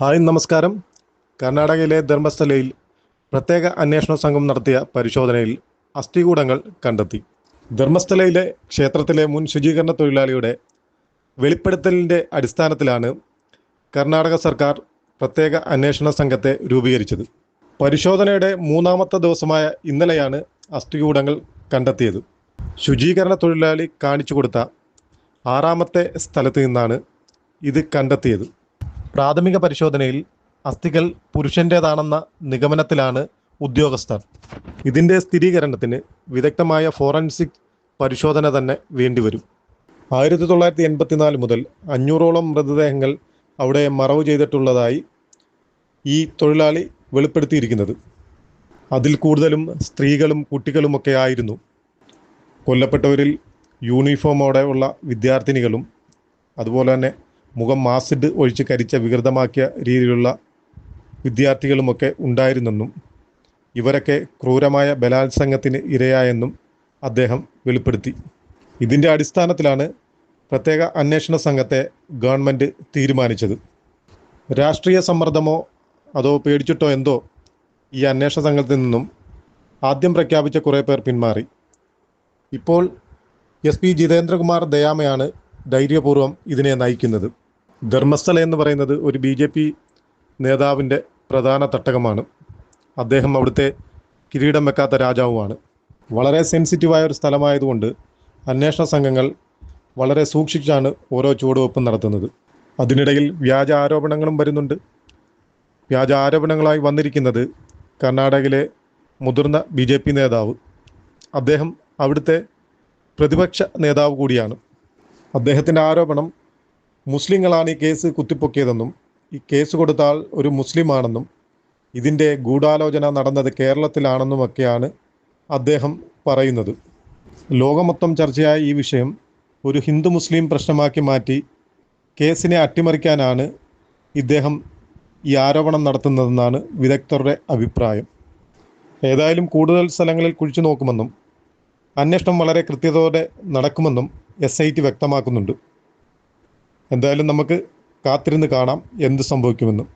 Hi നമസ്കാരം. കർണാടകയിലെ ധർമ്മസ്ഥലയിൽ പ്രത്യേക അന്വേഷണ സംഘം നടത്തിയ പരിശോധനയിൽ അസ്ഥികൂടങ്ങൾ കണ്ടെത്തി. ധർമ്മസ്ഥലയിലെ ക്ഷേത്രത്തിലെ മുൻ ശുചീകരണ തൊഴിലാളിയുടെ വെളിപ്പെടുത്തലിന്റെ അടിസ്ഥാനത്തിലാണ് കർണാടക സർക്കാർ പ്രത്യേക അന്വേഷണ സംഘത്തെ രൂപീകരിച്ചത്. പരിശോധനയുടെ മൂന്നാമത്തെ ദിവസമായ ഇന്നലെയാണ് അസ്ഥികൂടങ്ങൾ കണ്ടെത്തിയത്. ശുചീകരണ തൊഴിലാളി കാണിച്ചു കൊടുത്ത ആറാമത്തെ സ്ഥലത്ത് നിന്നാണ് ഇത് കണ്ടെത്തിയത്. പ്രാഥമിക പരിശോധനയിൽ അസ്ഥികൾ പുരുഷന്റേതാണെന്ന നിഗമനത്തിലാണ് ഉദ്യോഗസ്ഥർ. ഇതിന്റെ സ്ഥിരീകരണത്തിന് വിദഗ്ധമായ ഫോറൻസിക് പരിശോധന തന്നെ വേണ്ടിവരും. ആയിരത്തി തൊള്ളായിരത്തി എൺപത്തിനാല് മുതൽ അഞ്ഞൂറോളം മൃതദേഹങ്ങൾ അവിടെ മറവ് ചെയ്തിട്ടുള്ളതായി ഈ തൊഴിലാളി വെളിപ്പെടുത്തിയിരിക്കുന്നത്. അതിൽ കൂടുതലും സ്ത്രീകളും കുട്ടികളുമൊക്കെ ആയിരുന്നു. കൊല്ലപ്പെട്ടവരിൽ യൂണിഫോമോടെ ഉള്ള വിദ്യാർത്ഥിനികളും അതുപോലെ തന്നെ മുഖം മാസിഡ് ഒഴിച്ച് കരിച്ച വികൃതമാക്കിയ രീതിയിലുള്ള വിദ്യാർത്ഥികളുമൊക്കെ ഉണ്ടായിരുന്നെന്നും ഇവരൊക്കെ ക്രൂരമായ ബലാത്സംഗത്തിന് ഇരയായെന്നും അദ്ദേഹം വെളിപ്പെടുത്തി. ഇതിന്റെ അടിസ്ഥാനത്തിലാണ് പ്രത്യേക അന്വേഷണ സംഘത്തെ ഗവൺമെന്റ് തീരുമാനിച്ചത്. രാഷ്ട്രീയ സമ്മർദ്ദമോ അതോ പേടിച്ചിട്ടോ എന്തോ ഈ അന്വേഷണ സംഘത്തിൽ നിന്നും ആദ്യം പ്രഖ്യാപിച്ച കുറേ പേർ പിന്മാറി. ഇപ്പോൾ എസ് പി ജിതേന്ദ്രകുമാർ ദയാമയാണ് ധൈര്യപൂർവം ഇതിനെ നയിക്കുന്നത്. ധർമ്മസ്ഥല എന്ന് പറയുന്നത് ഒരു ബി ജെ പി നേതാവിന്റെ പ്രധാന തട്ടകമാണ്. അദ്ദേഹം അവിടുത്തെ കിരീടം വെക്കാത്ത രാജാവുമാണ്. വളരെ സെൻസിറ്റീവായ ഒരു സ്ഥലമായതുകൊണ്ട് അന്വേഷണ സംഘങ്ങൾ വളരെ സൂക്ഷിച്ചാണ് ഓരോ ചുവടുവെപ്പും നടത്തുന്നത്. അതിനിടയിൽ വ്യാജ ആരോപണങ്ങളും വരുന്നുണ്ട്. വ്യാജ ആരോപണങ്ങളായി വന്നിരിക്കുന്നത് കർണാടകയിലെ മുതിർന്ന ബി ജെ പി നേതാവ്. അദ്ദേഹം അവിടുത്തെ പ്രതിപക്ഷ നേതാവ് കൂടിയാണ്. അദ്ദേഹത്തിന്റെ ആരോപണം മുസ്ലിങ്ങളാണ് ഈ കേസ് കുത്തിപ്പൊക്കിയതെന്നും ഈ കേസ് കൊടുത്താൽ ആൾ ഒരു മുസ്ലിമാണെന്നും ഇതിന്റെ ഗൂഢാലോചന നടന്നത് കേരളത്തിലാണെന്നുമൊക്കെയാണ് അദ്ദേഹം പറയുന്നത്. ലോകമൊത്തം ചർച്ചയായ ഈ വിഷയം ഒരു ഹിന്ദു മുസ്ലിം പ്രശ്നമാക്കി മാറ്റി കേസിനെ അട്ടിമറിക്കാനാണ് ഇദ്ദേഹം ഈ ആരോപണം നടത്തുന്നതെന്നാണ് വിദഗ്ധരുടെ അഭിപ്രായം. ഏതായാലും കൂടുതൽ സ്ഥലങ്ങളിൽ കുഴിച്ചു നോക്കുമെന്നും അന്വേഷണം വളരെ കൃത്യതയോടെ നടക്കുമെന്നും എസ് വ്യക്തമാക്കുന്നുണ്ട്. എന്തായാലും നമുക്ക് കാത്തിരുന്ന് കാണാം എന്ത് സംഭവിക്കുമെന്ന്.